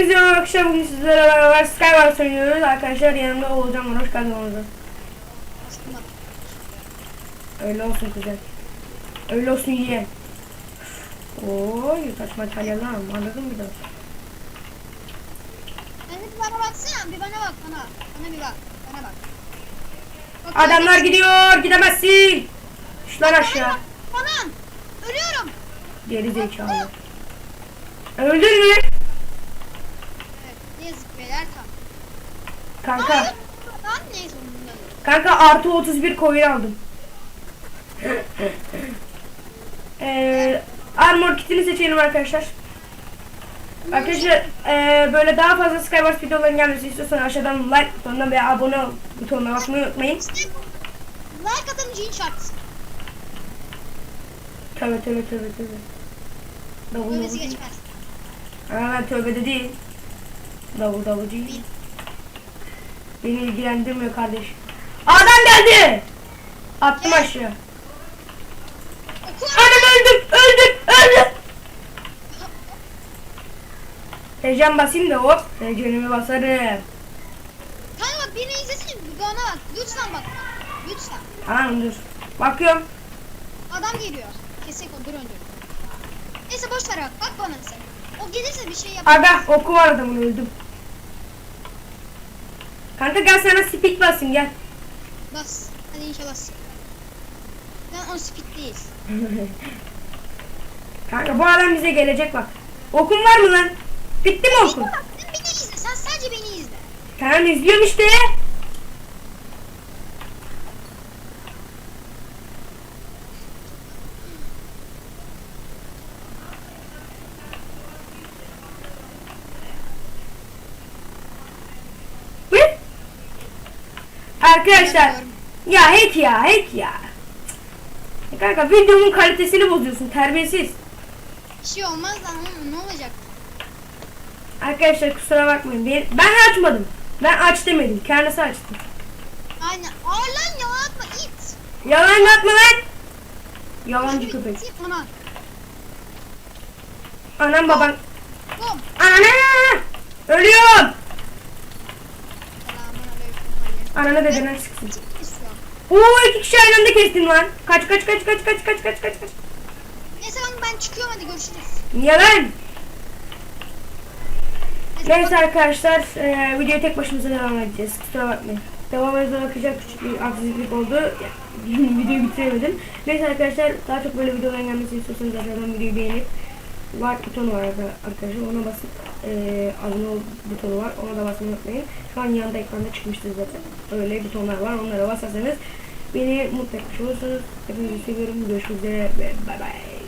Hepinize merhaba arkadaşlar. Bugün sizlerle beraber Skywars oynuyoruz. Arkadaşlar yanımda var hoş geldin Oğulcan Öyle olsun kuzen Öyle olsun yeğen Oy kaç materyaller anladın mı Ben de bir bana baksana. Bir bana bak bana. Bana bir bak. Bana bak. Bak, Adamlar bana- gidiyor. Gidemezsin. Bana aşağı. Bana. Ölüyorum. Geri zekalı. Öldün mü? Kanka Lan neyse ondan. Kanka artı 31 koyun aldım. Ee, armor kitini seçelim arkadaşlar. Arkadaşlar ee, böyle daha fazla Skywars videoların gelmesi istiyorsanız aşağıdan like butonuna ve abone ol butonuna basmayı unutmayın. Like atan cin şart. Tövbe tövbe tövbe tövbe. Davul davul. geçmez. Ama ben tövbe de değil. Davul davul değil. Beni ilgilendirmiyor kardeş. Adam geldi. Attım aşağı. Anam öldüm, öldüm, öldüm. Heyecan basayım da hop, heyecanımı basarım. Kanka bak beni izlesin. Bana bak. Lütfen bak. Lütfen. Tamam dur. Bakıyorum. Adam geliyor. Kesek o dur önce. Neyse boş ver bak. Bak bana sen. O gelirse bir şey yap. Aga oku var adamın öldüm. Kanka gel sana speed basayım gel. Bas. Hadi inşallah. Ben on speed değil. Kanka bu adam bize gelecek bak. Okun var mı lan? Bitti mi okun? Beni izle. Sen sadece beni izle. Tamam izliyorum işte. Arkadaşlar ya hack ya hack ya. Cık. Kanka videomun kalitesini bozuyorsun terbiyesiz. Bir şey olmaz oğlum, ne olacak? Arkadaşlar kusura bakmayın. Ben, ben açmadım. Ben aç demedim. Kendisi açtı. Aynen. Aa lan yalan atma it. Yalan atma lan. Yalancı köpek. It bana. Anam baban. Bom. Ana! Ölüyorum. Ananı dedene sıksın. Oo iki kişi aynı anda kestim lan. Kaç kaç kaç kaç kaç kaç kaç kaç kaç. Neyse lan ben çıkıyorum hadi görüşürüz. Yalan. Neyse, Neyse arkadaşlar e, videoyu tek başımıza devam edeceğiz. Kusura bakmayın. Devam edene bakacak küçük bir aksizlik oldu. Videoyu bitiremedim. Neyse arkadaşlar daha çok böyle videoların gelmesini istiyorsanız aşağıdan videoyu beğenip like butonu var arka- arkadaşlar ona basıp e, ol butonu var ona da basmayı unutmayın. Şu an yanında ekranda çıkmıştır zaten. Öyle butonlar var onlara basarsanız beni mutlu etmiş olursunuz. Hepinizi seviyorum. Görüşmek üzere ve bay bay.